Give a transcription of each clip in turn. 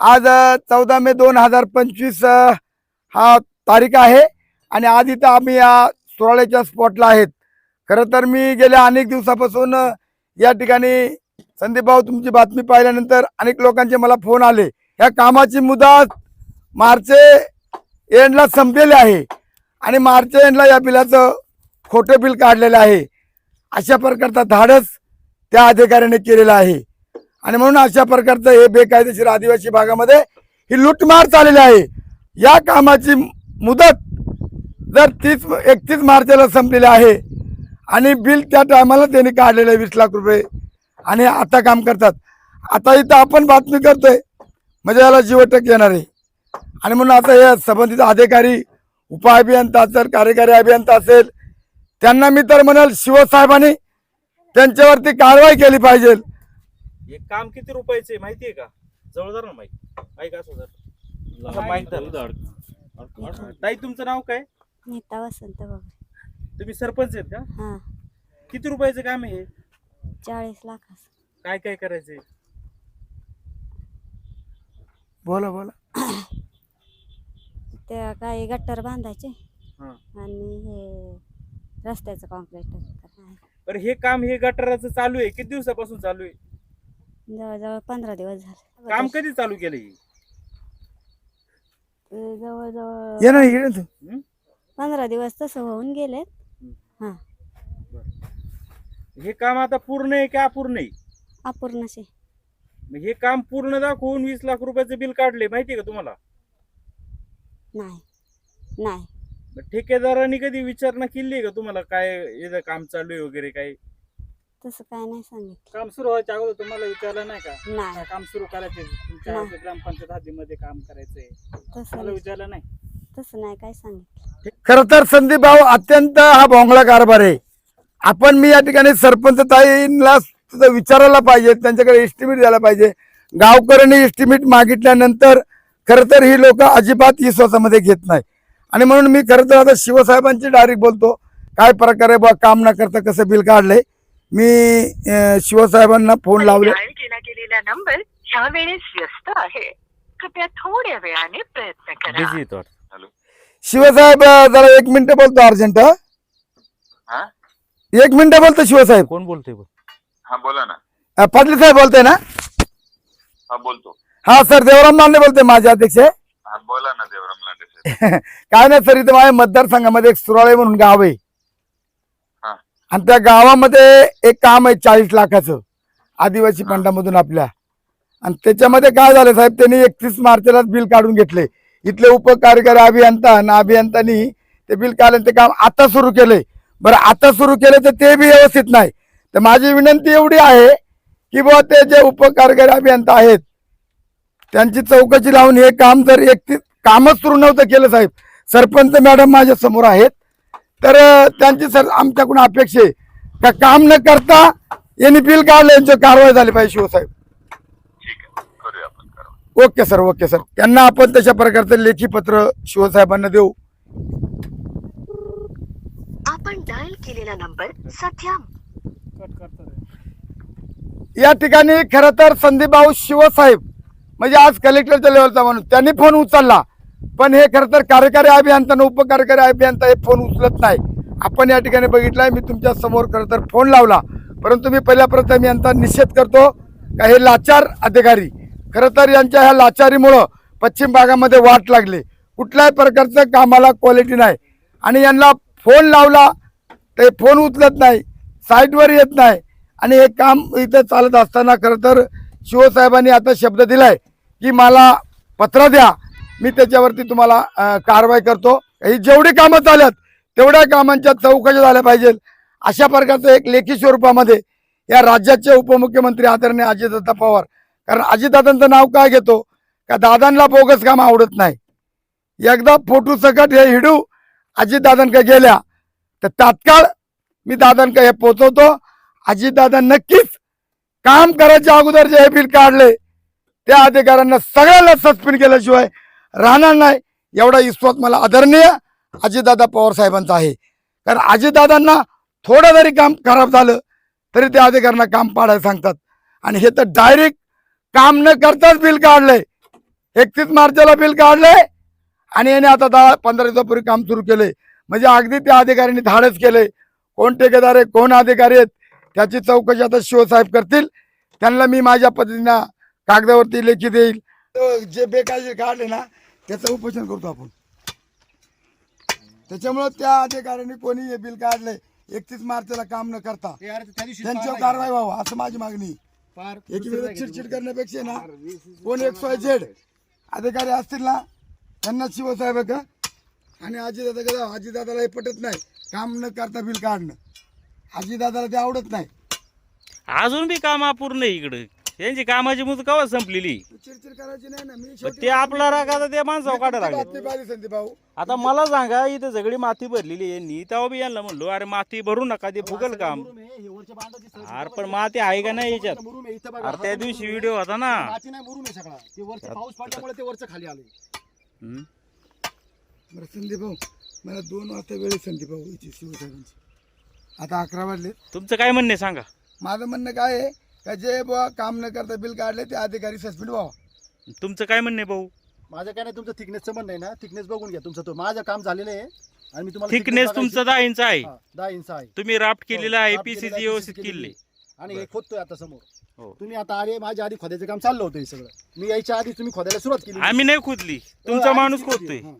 आज चौदा मे दोन हजार पंचवीस हा तारीख आहे आणि आज इथं आम्ही या सोराळ्याच्या स्पॉटला आहेत. खरं तर मी गेल्या अनेक दिवसापासून या ठिकाणी संदीप भाऊ तुमची बातमी पाहिल्यानंतर अनेक लोकांचे मला फोन आले. या कामाची मुदत मार्च एंडला संपलेली आहे आणि मार्च एंडला या बिलाचं खोटं बिल काढलेलं आहे. अशा प्रकारचा धाडस त्या अधिकाऱ्याने केलेला आहे. आणि म्हणून अशा प्रकारचं हे बेकायदेशीर आदिवासी भागामध्ये ही लूटमार चाललेली आहे. या कामाची मुदत जर तीस एकतीस मार्चला संपलेली आहे आणि बिल त्या टायमाला त्यांनी काढलेलं आहे वीस लाख रुपये. आणि आता काम करतात. आता इथं आपण बातमी करतोय. म्हणजे याला जीवटक येणार आहे. आणि म्हणून आता या संबंधित अधिकारी उपअभियंता असेल कार्यकारी अभियंता असेल त्यांना मी तर म्हणाल शिवसाहेबांनी त्यांच्यावरती कारवाई केली पाहिजे. हे काम किती रुपयाचे आहे माहितीये का? जवळदार ना माहिती ऐका झालं. ताई तुमचं नाव काय? नीता वसंत बाबा. तुम्ही सरपंच आहेत का? हा. किती रुपयाचं काम आहे हे? चाळीस लाखास काय काय करायचंय? बोला बोला. ते काही गट्टर बांधायचे हा. आणि हे रस्त्याचं कॉन्क्रीट बरं हे काम हे गटाराचं चालू आहे किती दिवसापासून चालू आहे? जवळजवळ पंधरा दिवस झाले. काम कधी चालू केलं हे जवळजवळ ये ना इकडे तू. पंधरा दिवस तसं होऊन गेले. हे. काम आता पूर्ण आहे की अपूर्ण आहे? अपूर्णशे मग हे काम पूर्ण दाखवून वीस लाख रुपयाचं बिल काढले माहितीये का तुम्हाला? नाही. नाही. ठेकेदारांनी कधी विचारणा केली का तुम्हाला? काय याचं काम चालू आहे वगैरे काय तसं काय नाही सांगितलं. काम सुरू व्हायच्या अगोदर तुम्हाला विचारलं नाही का? नाही. काम सुरू करायचे तुमच्या नाही. ग्रामपंचायत हद्दीमध्ये काम करायचंय. तसं नाही- विचारलं नाही? तसं नाही काय सांगितलं. खर तर संदीप भाऊ अत्यंत हा भोंगळा कारभार आहे. आपण मी या ठिकाणी सरपंच ताईंना सुद्धा विचारायला पाहिजे त्यांच्याकडे एस्टिमेट द्यायला पाहिजे. गावकऱ्यांनी एस्टिमेट मागितल्यानंतर खरं तर ही लोक अजिबात विश्वासामध्ये घेत नाही. आणि म्हणून मी खरं तर आता शिवसाहेबांची डायरेक्ट बोलतो. काय प्रकारे बा काम न करता कसं बिल काढलंय? मी अं, शिवसाहेबांना फोन लावले. डायल केला गेलेला नंबर ह्या वेळेस व्यस्त आहे. कृपया थोड्या वेळाने प्रयत्न करा. बिझी येतो शिवसाहेब अं, जरा एक मिनिट बोलतो अर्जंट हं? हा? एक मिनिट बोलतो शिवसाहेब. कोण बोलतोय बघ? हा बोला ना. अं, पाटील साहेब बोलतोय ना? हा बोलतो. हा सर देवराम मांडे बोलतोय माझे अध्यक्ष. हा बोला ना देवराम. काय नाही सर इथं माझ्या मतदारसंघामध्ये एक सुराळे म्हणून गाव आहे. आणि त्या गावामध्ये एक काम आहे चाळीस लाखाचं आदिवासी पंडामधून आपल्या. आणि त्याच्यामध्ये काय झालं साहेब त्यांनी एकतीस मार्चलाच बिल काढून घेतले. इथले उपकार्यकारी अभियंता आणि अभियंतानी ते बिल काढलं ते काम आता सुरू केलंय. बरं आता सुरू केलं तर ते बी व्यवस्थित नाही. तर माझी विनंती एवढी आहे की बुवा ते जे उपकार्यकारी अभियंता आहेत त्यांची चौकशी लावून हे काम जर एकतीस कामच सुरू नव्हतं केलं साहेब. सरपंच मॅडम माझ्यासमोर आहेत. तर त्यांची सर आमच्याकडून अपेक्षा आहे. का काम न करता यांनी बिल काढलं यांची कारवाई झाली पाहिजे शिवसाहेब ठीक आहे. करूया आपण करू ओके सर ओके सर. त्यांना आपण तशा प्रकारचं लेखी पत्र शिवसाहेबांना देऊ. आपण डायल केलेला नंबर सध्या कट करतो या ठिकाणी खरं तर संदीप भाऊ शिवसाहेब म्हणजे आज कलेक्टरच्या लेवलचा माणूस त्यांनी फोन उचलला. पण हे खरं तर कार्यकारी अभियंता उपकार्यकारी अभियंता हे फोन उचलत नाही. आपण या ठिकाणी बघितलाय मी तुमच्यासमोर खरं तर फोन लावला. परंतु मी पहिल्या प्रथम यांचा निषेध करतो का हे लाचार अधिकारी. खरं तर यांच्या ह्या लाचारीमुळं पश्चिम भागामध्ये वाट लागली. कुठल्याही प्रकारचं कामाला क्वालिटी नाही. आणि यांना फोन लावला ते फोन उचलत नाही साईटवर येत नाही. आणि हे काम इथं चालत असताना खरं तर शिवसाहेबांनी आता शब्द दिलाय की मला पत्र द्या. मी त्याच्यावरती तुम्हाला कारवाई करतो. ही जेवढी कामं चालत तेवढ्या कामांच्या चौकशा झाल्या पाहिजे. अशा प्रकारचं एक लेखी स्वरूपामध्ये या राज्याचे उपमुख्यमंत्री आदरणीय अजितदादा पवार कारण अजितदादांचं नाव काय घेतो? का दादांना बोगस काम आवडत नाही. एकदा फोटो सकट हे हिडू अजितदादांकडे गेल्या तर तात्काळ मी दादांकडे हे पोचवतो. अजितदादा नक्कीच काम करायच्या अगोदर जे हे बिल काढले त्या अधिकाऱ्यांना सगळ्यांना सस्पेंड केल्याशिवाय राहणार नाही. एवढा विश्वास मला आदरणीय अजितदादा पवार साहेबांचा आहे. कारण अजितदादांना थोडं जरी काम खराब झालं तरी त्या अधिकाऱ्यांना काम पाडायला सांगतात. आणि हे तर डायरेक्ट काम न करताच बिल काढलंय. एकतीस मार्चला बिल काढलंय. आणि याने आता दहा पंधरा दिवसापूर्वी काम सुरू केलंय. म्हणजे अगदी त्या अधिकाऱ्यांनी धाडस केलंय. कोण ठेकेदार आहे कोण अधिकारी आहेत त्याची चौकशी आता शिवसाहेब करतील. त्यांना मी माझ्या पद्धतीनं कागदावरती लेखी देईल. जे बेकायदे काढले ना त्याचं उपोषण करतो आपण. त्याच्यामुळं त्या अधिकाऱ्यांनी कोणी हे बिल काढलंय एकतीस मार्चला काम न करता. त्यांच्यावर कारवाई व्हावं असं माझी मागणी. एकीकडे चिडचिड करण्यापेक्षा ना कोण एक वाय झेड अधिकारी असतील ना त्यांना शिवसाहेब का? आणि आजीदादा आजीदादाला हे पटत नाही काम न करता बिल काढणं. आजीदादाला ते आवडत नाही. अजून बी काम अपूर्ण आहे इकडं. यांची कामाची मुदत कवा संपलेली? चिडचिड करायची नाही ना मी पण शेवटी- ते आपला राग आता त्या माणसावर लागले बातमी पाहिली संदीप भाऊ. आता मला सांगा इथं सगळी माती भरलेली आहे यांनी. तेव्हा बी यांना म्हणलो अरे माती भरू नका ते फुगल काम. अरे पण माती आहे का नाही याच्यात? अरे त्या दिवशी व्हिडिओ होता ना. माती नाही मुरुम आहे सगळा. ते वरचं पाऊस पडल्यामुळे ते वरचं खाली आले. हम्म. बरं संदीप भाऊ मला दोन वाजता वेळ आहे संदीप भाऊ याची शिवसाहेबांची आता अकरा वाजले तुमचं काय म्हणणे सांगा. माझं म्हणणं काय आहे का जे बुवा काम न करता बिल काढले ते अधिकारी सस्पेंड व्हावा. तुमचं काय म्हणणे भाऊ? माझं काय नाही तुमचं थिकनेसचं म्हणणं आहे ना. थिकनेस बघून घ्या तुमचं तो. माझं काम झालेलं आहे आणि मी तुम्हाला थिकनेस thickness तुमचं दहा इंच आहे. हा, दहा इंच आहे. तुम्ही राफ्ट केलेला आहे हो, पीसीसी केलेला आहे, व्यवस्थित PCC केले आणि हे खोदतोय आता समोर. हो. तुम्ही आता आले माझ्या आधी खोदायचं काम चाललं होतं हे सगळं. मी यायच्या आधी तुम्ही खोदायला सुरुवात केली आम्ही नाही खोदली. तुमचा आधी माणूस सुरुवात खोदतोय. केली. हा.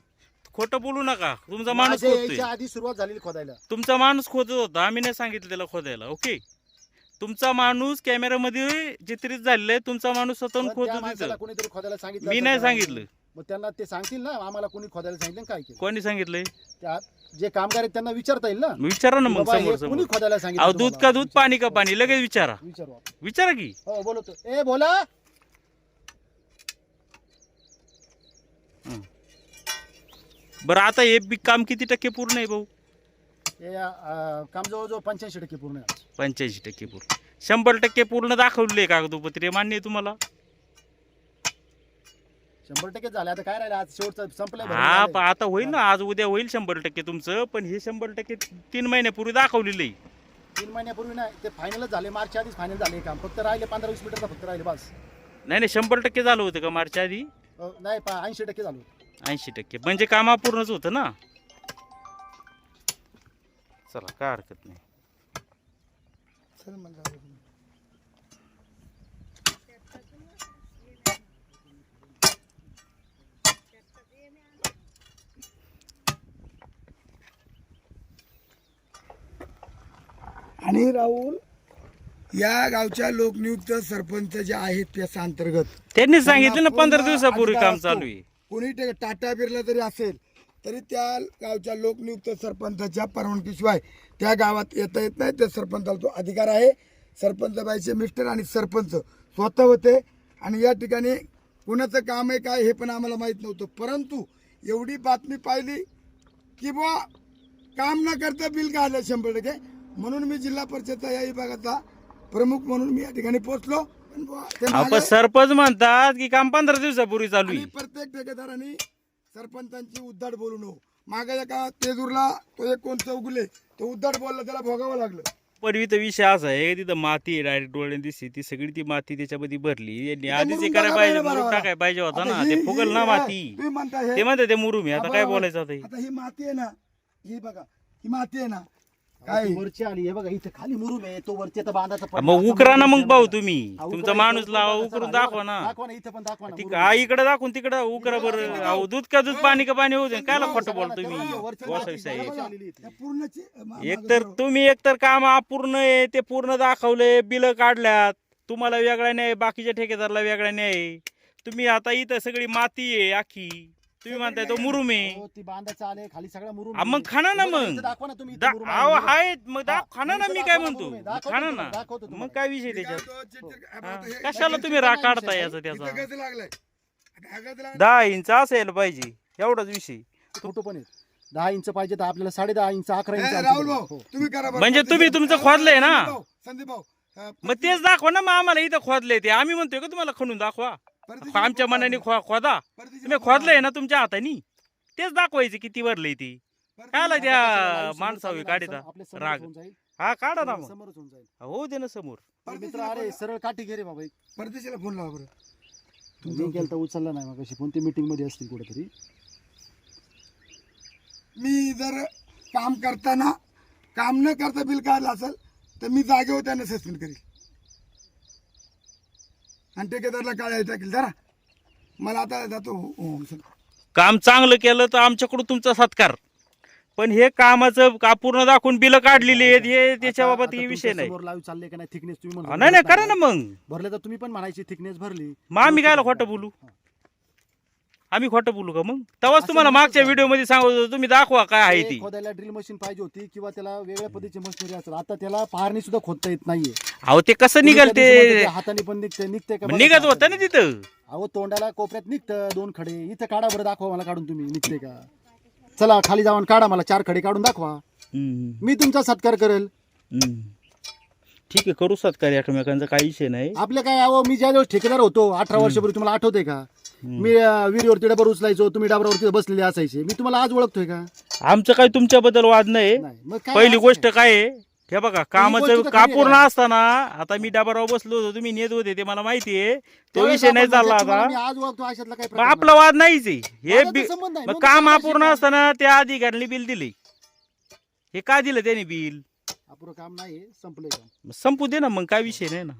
खोटं बोलू नका. तुमचा माणूस माझ्या खोदतोय. यायच्या आधी सुरुवात झालेली खोदायला. तुमचा माणूस खोदत होता. आम्ही नाही सांगितलं त्याला खोदायला. ओके? तुमचा माणूस कॅमेरामध्ये चित्रित झालेला आहे. तुमचा माणूस स्वतःहून पण त्या खोदत माणसाला तिथं कोणीतरी खोदायला सांगितलं मी असेल नाही त्या सांगितलं. मग त्यांना ते सांगतील ना. आम्हाला कोणी खोदायला सांगितलं आणि काय केलं? कोणी सांगितलंय? जे कामगार आहेत त्यांना विचारता येईल ना. विचारा ना मग बाबा, समोर समोर कोणी खोदायला सांगितलं अहो दूध का तुम्हाला? दूध पाणी का पाणी? लगेच विचारा. विचारू आपण. विचारा की. हो बोलतो ए बोला. बरं आता हे बी काम किती टक्के पूर्ण आहे भाऊ? हे अं, काम जवळजवळ पंच्याऐंशी टक्के पूर्ण आहे. पंच्याऐंशी टक्के पूर्ण. शंभर टक्के पूर्ण दाखवले कागदोपत्री मान्य आहे तुम्हाला? शंभर टक्के झाले. आता काय राहिलं? आज शेवटचं संपलंय भरून हा झालंय. आता होईल ना. आज उद्या होईल शंभर टक्के तुमचं पण हे शंभर टक्के तीन महिन्यापूर्वी दाखवलेलं आहे तीन महिन्यापूर्वी नाही ते फायनलच झाले. मार्च आधीच फायनल झाले हे काम. फक्त राहिले पंधरा वीस मीटरचा फक्त राहिले बस. नाही नाही शंभर टक्के झालं होतं का मार्च आधी? अं, नाही ऐंशी टक्के झालो ऐंशी टक्के. म्हणजे काम अपूर्णच होतं ना? चला काय हरकत नाही चल मला. आणि राहुल या गावच्या लोकनियुक्त सरपंच जे आहेत त्याच्या अंतर्गत त्यांनी सांगितलं ना पंधरा दिवसापूर्वी काम. चालू आहे कोणी टाटा बिर्ला जरी असेल तरी त्या गावच्या लोकनियुक्त सरपंचाच्या परवानगीशिवाय त्या गावात येता येत नाही. त्या सरपंचाला तो अधिकार आहे. सरपंच बाईचे मिस्टर आणि सरपंच स्वतः होते. आणि या ठिकाणी कुणाचं काम आहे काय हे पण आम्हाला माहीत नव्हतं. परंतु एवढी बातमी पाहिली की बुवा काम न करता बिल काढलं शंभर टक्के. म्हणून मी जिल्हा परिषदचा या विभागाचा प्रमुख म्हणून मी या ठिकाणी पोहोचलो. सरपंच म्हणतात की काम पंधरा दिवसापूर्वी चालू आहे. प्रत्येक ठेकेदारांनी सरपंचांची उद्धाट बोलू नको मागे एका तेजूरला तो एक कोण चौगुले तो उद्धाट बोलला त्याला भोगावं लागलं पण इथं विषय असा आहे तिथं माती डायरेक्ट डोळ्याने दिसते ती सगळी ती माती त्याच्यामध्ये भरली यांनी आधीच हे करायला पाहिजे. मुरुम टाकायला पाहिजे होता ना ते फुगल ना माती तुम्ही म्हणता हे ते म्हणते ते मुरुम आहे आता काय. बोलायचं आता हे? आता ही माती आहे ना ही बघा ही माती आहे ना काय? ती वरची आली. हे बघा इथे खाली मुरुम आहे. तो वरती आता बांधाचा पडला. मग उकरा ना मग भाऊ. तुम्ही. हा, तुमचा माणूस लावा उकरा उकरून दाखवा ना. दाखवा ना इथं पण दाखवा ना ठीक मुरुम. हा इकडे दाखवून तिकडे उकरा बरं. अहो दूध का दूध पाणी का पाणी होऊ दे? कायला खोटं सगळ्याला बोलतो तेव्हा मी वरचं गोसावी माती साहेब. बरोबर आलेली इथे. त्या पूर्णची मा- एक मागं तर सरळ. तुम्ही एकतर काम अपूर्ण आहे ते पूर्ण दाखवले बिल काढल्यात. तुम्हाला वेगळा न्याय बाकीच्या ठेकेदारला वेगळा न्याय. तुम्ही आता इथं सगळी माती आहे आखी. तुम्ही म्हणताय तो मुरुम आहे हो, ती बांधाचा आले खाली सगळा मुरुम आ, मग आहे. खाना ना मग. इथं दाखवा ना तुम्ही इथं दा- मुरुम अहो आहे. हाय मग दा हा, खाना ना मी काय म्हणतो आहे. दाखवतो खाना ना तुम्हाला, दाखवतो मग. काय विषय त्याच्यात हा. कशाला तुम्ही राग विषय. याचा त्याचा हा. दहा इंच असायला पाहिजे एवढाच विषय फोटो पण आहेत दहा इंच पाहिजे तर आपल्याला साडे दहा इंच अकरा इंच राहुल हो. तुम्ही करा बरं. म्हणजे तुम्ही तुमचं खोदलंय ना? संदीप भाऊ, संदीप भाऊ अं, मग तेच दाखवा ना मग आम्हाला इथं खोदले ते आम्ही म्हणतोय का तुम्हाला खणून दाखवा आमच्या मनाने. खो- खोदा. तुम्ही खोदलंय. ना तुमच्या हातानी? तेच दाखवायचे किती भरलंय ती. कायला त्या माणसावी काढिता राग. हा काढा ना मग समोरच होऊन जाईल. हो दे ना समोर. मित्र अरे सरळ काठी घे रे बाबा परदेशीला फोन लावा बरं. तुम्ही केलं तर उचलला नाही मग कशी कोणती मीटिंगमध्ये असतील कुठेतरी? मी जर काम करताना काम न करता बिल काढलं असेल तर मी जागेवर त्यांना सस्पेंड करेल. आणि ठेकेदारला काय टाकेल जरा मला आता जातो. हो, हो, सर. काम चांगलं केलं तर आमच्याकडून तुमचा सत्कार. पण हे कामाचं का पूर्ण दाखवून बिलं काढलेली आहेत हे त्याच्या आता- बाबत आता हे तुमच्या विषय नाही. समोर लाईव्ह चालले का नाही थिकनेस तुम्ही म्हणता हा, नाही करा ना मग. भरले तर तुम्ही पण म्हणायची थिकनेस भरली. मग आम्ही कायला खोटं बोलू? आम्ही खोटं बोलू का मग? तेव्हाच असं तुम्हाला मागच्या? व्हिडिओमध्ये सांगत होतो तुम्ही दाखवा काय आहे ते ती. खोदायला ड्रिल मशीन पाहिजे होती किंवा त्याला वेगळ्या पद्धतीची मशिनरी असेल. आता त्याला पाहणी सुद्धा खोदता येत नाहीये. अहो ते कसं निघाल ते? होते, हाताने पण निघते निघते का बघा निघत. होतं ना तिथं. अहो तोंडाला कोपऱ्यात निघतं दोन खडे. इथं काढा बरं दाखवा मला काढून तुम्ही. निघते का? चला खाली जाऊन काढा मला चार खडे काढून दाखवा. मी तुमचा सत्कार करेल. ठीक आहे करू सत्कार एकमेकांचा काही विषय नाही. आपलं काय अहो मी ज्या दिवस ठेकेदार होतो अठरा वर्षापूर्वी तुम्हाला आठवते का. मी अं, विहिरीवरती डबर उचलायचो तुम्ही डबरावरती बसलेले असायचे. मी तुम्हाला आज ओळखतोय का? आमचं काही तुमच्याबद्दल वाद नाही. नाही. मग काय पहिली असं गोष्ट काय? काय आहे? हे बघा कामाचं गोष्ट तर खरी कापूर्ण आहे. असताना आता मी डाबाराव बसलो होतो तुम्ही नेत होते ते मला माहिती आहे. तो त्यावेळेस विषय नाही आपण चालला म्हणजे तुम्हाला आता. मी आज ओळखतो अशातला काही मग प्रकार आपला वाद नाहीच आहे. हे माझा तर बी- संबंध नाही. मग नोंद काम करायची अपूर्ण का? असताना त्या अधिकाऱ्यांनी बिल दिले. हे का दिलं त्याने बिल? अपुरं काम नाही संपलंय काम. मग संपू दे ना मग काय विषय नाही ना.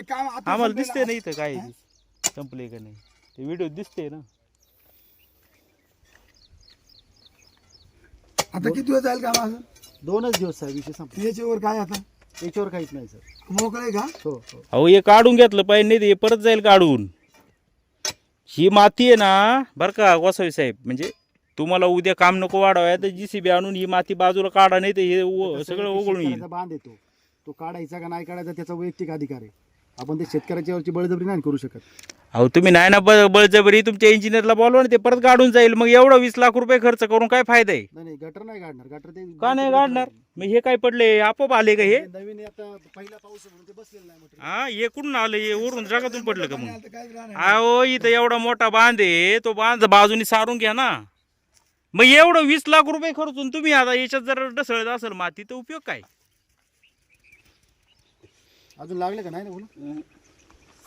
काम आता आम्हाला संपलेलं दिसतंय ना आहे. इथं काय आहे ते. संपलंय का नाही? ते व्हिडिओ दिसते ना. आता किती दिवस जाईल काम असं दोनच दिवस आहे विषय संपला. याच्यावर काय आता? याच्यावर काहीच नाही सर. मोकळे का? हो हो. अहो हे काढून घेतलं पाहिजे नाही तर हे परत जाईल काढून. ही माती आहे ना बरं का गोसावी साहेब म्हणजे तुम्हाला उद्या काम नको वाढवाय तर जीसीबी आणून ही माती बाजूला काढा नाही तर हे सगळं की उघडून येईल. शेतकऱ्याचा बांध येतो तो. काढायचा का नाही काढायचा त्याचा वैयक्तिक अधिकार आहे. आपण ते शेतकऱ्याच्या वरची बळजबरी नाही करू शकत. अहो तुम्ही नाही ना बळ- बळजबरी तुमच्या इंजिनियरला बोलवा ना ते परत काढून जाईल. मग एवढं वीस लाख रुपये खर्च करून काय फायदा आहे? नाही नाही गटर नाही काढणार गटर ते का नाही काढणार मग हे काय पडले? आपोआप आले का हे? नवीन आता पहिला पाऊस आहे म्हणून ते बसलेलं नाही मटेरियल. हा हे कुठून आलं? हे वरून जगातून पडलं का मग? आता काय राहणार अहो इथं एवढा मोठा बांध आहे तो बांध बाजूनी सारून घ्या ना. मग एवढं वीस लाख रुपये खर्चून तुम्ही आता याच्यात जर ढसळत असेल माती तर उपयोग काय? अजून लागले का? नाही ना बोला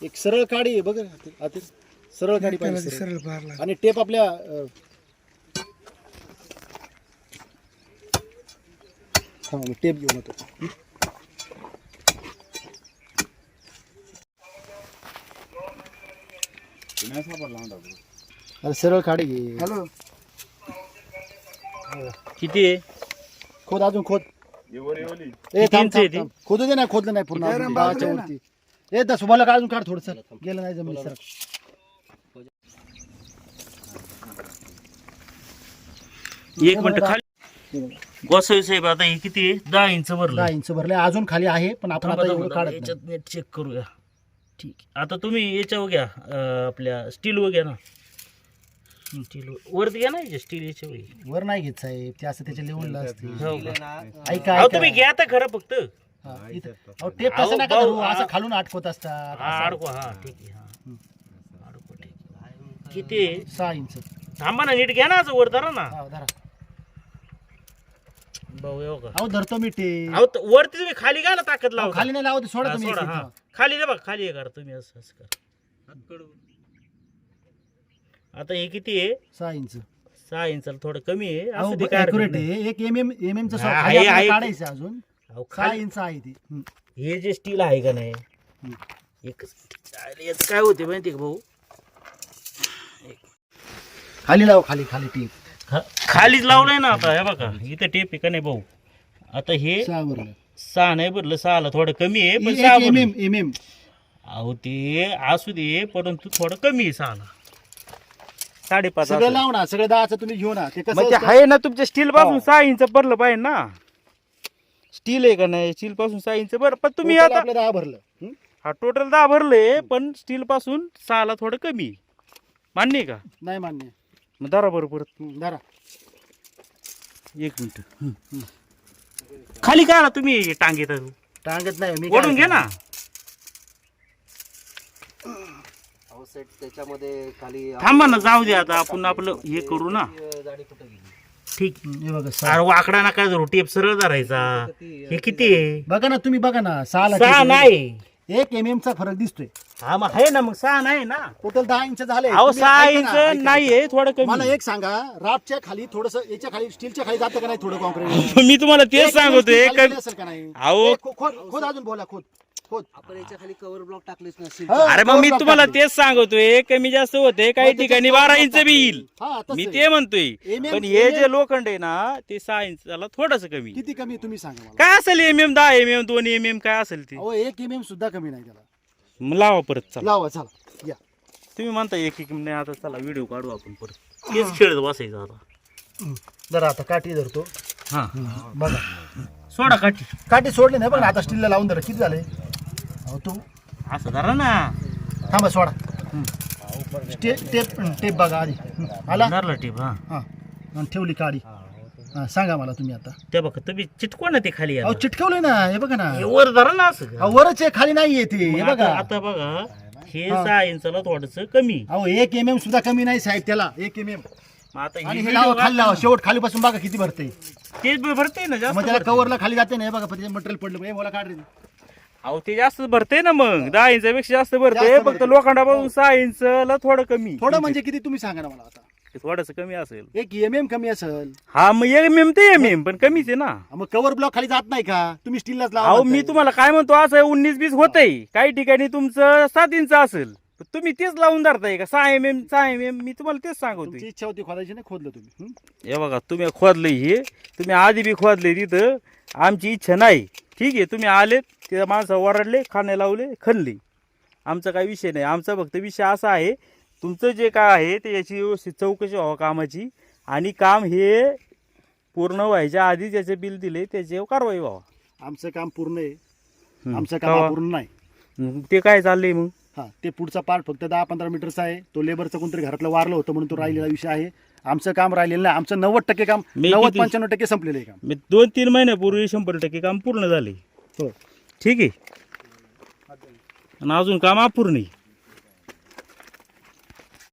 एक सरळ काडी आहे बघ आतील- आतील. सरळ काडी पाहिजे सरळ. आणि टेप आपल्या अं, हा मी टेप घेऊन येतो. अरे सरळ काडी घे. हॅलो. किती आहे? खोद अजून खोद. ए, थांब, थांब? थांब. खोदू दे ना खोदलं नाही पूर्ण अजून दहाच्या वरती. ए दस मला काढून काढ थोडस. गेलं नाही जमिनी सर. एक मिनिट खाली. गोसावी साहेब आता हे किती आहे? दहा इंच दहा भरलं इंच भरले अजून खाली आहे पण आपण आता एवढं काढत नाही. याच्यात नेट चेक करूया ठीक आहे. आता तुम्ही याच्यावर घ्या अं, आपल्या स्टीलवर घ्या ना. स्टील वरती घ्या ना स्टील याच्यावर. घ्या. वर नाही घेत साहेब ते असं त्याच्या लेवलला असते. हो का? ऐका अहो ऐका. तुम्ही घ्या तर खरं फक्त. हा, इथं. अहो, टेप तसं नका असं खालून अटकवत असतात हा असं. अडकवा हा ठीक आहे हा अडकवा ठीक आहे. किती आहे? सहा इंच थांबा ना नीट घ्या ना असं वर धरा ना हा, धरा. भाऊ येऊ का अहो धरतो मी टेप अहो त- वरती तुम्ही खाली घ्या ना ताकद लावा खाली नाही लावत सोडा तुम्ही सोडा. हा. खाली दे बघ खाली हे करा तुम्ही असं असं करा आता हे किती आहे सहा इंच सहा इंचाला थोडं कमी आहे अहो असं ते काय हरकत accurate नाही. आहे एक एम एम एम एम चं हा, आहे, आहे. काढायचं अजून अहो, सहा खाली इंच आहे ती हं. हे जे स्टील आहे का नाही एकच अरे, याचं काय होते माहिती का भाऊ खाली लाव खाली खाली टेप खालीच लावलंय ना आता हे बघा इथं टेप आहे का नाही भाऊ आता हे सहा सहा नाही भरलं सहाला थोडं कमी आहे पण सहा एम भरलं. एम एम एम अहो ते असू दे परंतु थोडं कमी आहे सहाला साडेपाच सगळं. लाव ना सगळं दहाचं तुम्ही घेऊ ना ते कसं मग ते असतं? आहे ना तुमच्या स्टील पासून हो. सहा इंच भरलं पाहिजे ना स्टील आहे का नाही? स्टील पासून सहा इंच. भर पण तुम्ही Total आता आपलं दहा भरलं. हं? हा टोटल दहा भरले पण स्टील पासून सहाला थोडं कमी. आहे. मान्य आहे का? नाही मान्य. मग बरं हं, धरा. एक मिनिट. खाली काय आला तुम्ही टांगेत? टांगत नाही मी ओढून घे ना. अहो सेट त्याच्यामध्ये खाली थांबा ना जाऊ दे आता आपण आपलं हे करू ना. गाडी कुठे गेली? ठीक. हं, बघा सहा. अरे वाकडा नका धरू टेप सरळ धरायचा. हे किती आहे? बघा ना तुम्ही बघा ना सहा सहा नाही. एक एम एम चा फरक दिसतोय. हा मग आहे ना मग सहा नाही ना. टोटल दहा इंच झाले. अहो तुम्ही सहा ऐका ना, ऐका इंच ना. नाहीये थोडं मला कमी एक सांगा राटच्या खाली थोडस याच्या खाली स्टीलच्या खाली जातं का नाही थोडं कॉन्क्रीट मी तुम्हाला तेच सांगतोय अहो. खोद अजून बोला खोद. खोद आपण याच्या खाली कव्हर ब्लॉक टाकलेच नसेल हा, अरे मग मी तुम्हाला टाकली. तेच सांगतोय कमी जास्त होते काही त्याच्यात ठिकाणी बारा इंच बी येईल. हा, तसं मी आहे. ते म्हणतोय MM पण हे जे लोखंड आहे ना ते सहा इंचाला थोडस कमी किती कमी आहे तुम्ही सांगा मला. काय असेल एम एम दहा एम एम दोन एम एम काय असेल ते? अहो एक एम एम सुद्धा कमी नाही त्याला. मग लावा परत चला. लावा चला. या. तुम्ही म्हणता एक एक नाही आता चला व्हिडिओ काढू आपण परत. तेच खेळत बसायचं आता. जरा आता काठी धरतो. हा. बघा. सोडा काठी. काठी सोडली नाही बघ आता स्टीलला लावून धर. किती झाले? अहो तू असं धरा ना. थांबा सोडा. टेप टेप टेप बघा आधी. हं, आला? धरला टेप हा. हा. आणि ठेवली काडी. हा सांगा मला तुम्ही आता. ते बघा तुम्ही चिटको ना ते खाली अहो याला. चिटकवलंय ना हे बघा ना. हे वर धरा ना असं. अहो, वरच आहे खाली नाही येते हे बघा. आता बघा हे. सहा इंचाला थोडस कमी. अहो एक एम एम सुद्धा कमी नाही साहेब त्याला. एक एम एम मग आता आणि हे लावा video खाली लावा. शेवट खाली पासून बघा किती भरते ते भरते ना जास्त मग त्याला. कव्हरला खाली जाते ना हे बघा मटेरियल पडलं. हे मला काढ रे. अहो ते जास्त भरते ना मग. दहा इंचापेक्षा जास्त भरते जास्त फक्त. लोखंडापासून सहा इंचला थोडं कमी. थोडं म्हणजे किती तुम्ही सांगा ना मला आता? थोडस कमी असेल. एक एम एम कमी असेल. हा मग एम एम ते एम एम पण कमीच आहे ना. मग कव्हर ब्लॉक खाली जात नाही का? तुम्ही स्टीललाच लावा अहो मी म्हणताय. तुम्हाला काय म्हणतो असं उन्नीस बीस होतंय. काही ठिकाणी तुमचं सात इंच असेल. पण तुम्ही तेच लावून धरताय का? सहा एम एम सहा एम एम मी तुम्हाला तेच तुमची सांगतोय इच्छा होती खोदायची नाही खोदलं तुम्ही. हं? हे बघा तुम्ही खोदलंय हे. तुम्ही आधी बी खोदले तिथं. आमची इच्छा नाही. ठीक आहे तुम्ही आलेत. त्या माणसं ओरडले खाणे लावले खणले. आमचा काही विषय नाही. आमचा फक्त विषय असा आहे तुमचं जे काय आहे ते याची व्यवस्थित चौकशी व्हावं कामाची. आणि काम हे पूर्ण व्हायच्या आधी ज्याचे बिल दिले त्याच्यावर कारवाई व्हावा. आमचं काम पूर्ण आहे. आमचं काम? पूर्ण नाही. ते काय चाललंय मग? हा ते पुढचा पार्ट फक्त दहा पंधरा मीटरचा आहे. तो लेबरचं कोणतरी घरातलं वारलं होतं म्हणून तो राहिलेला विषय आहे. आमचं काम राहिलेलं नाही. आमचं नव्वद टक्के काम नव्वद पंच्याण्णव टक्के संपलेलं आहे काम. दोन तीन महिन्यापूर्वी शंभर टक्के काम पूर्ण झाले. हो. ठीक आहे. आणि अजून काम अपूर्ण आहे.